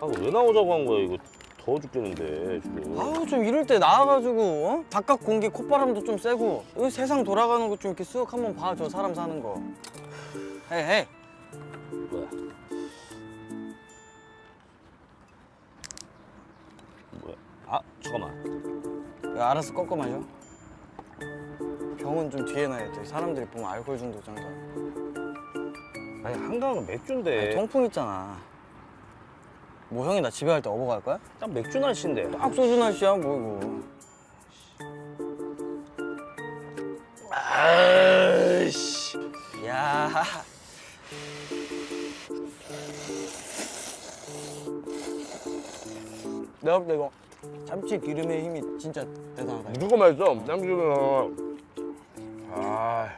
아, 왜 나오자고 한 거야 이거 더워 죽겠는데 지금. 아우 좀 이럴 때 나와가지고 어? 바깥 공기 콧바람도 좀 쐬고 여기 세상 돌아가는 거 좀 이렇게 쓱 한번 봐 저 사람 사는 거 헤이 헤이 뭐야? 뭐야? 아 잠깐만. 이거 알아서 꺾어 마셔 병은 좀 뒤에 놔야 돼 사람들이 보면 알코올 중독자인가 아니 한강은 맥주인데. 통풍 있잖아 뭐 형이 나 집에 갈 때 업어 갈 거야? 딱 맥주 날씨인데. 딱 소주 날씨야 뭐 이거 아이씨. 야 내가 볼 때 이거 참치 기름의 힘이 진짜 대단하다 무조건 맛있어. 짱기는. 아.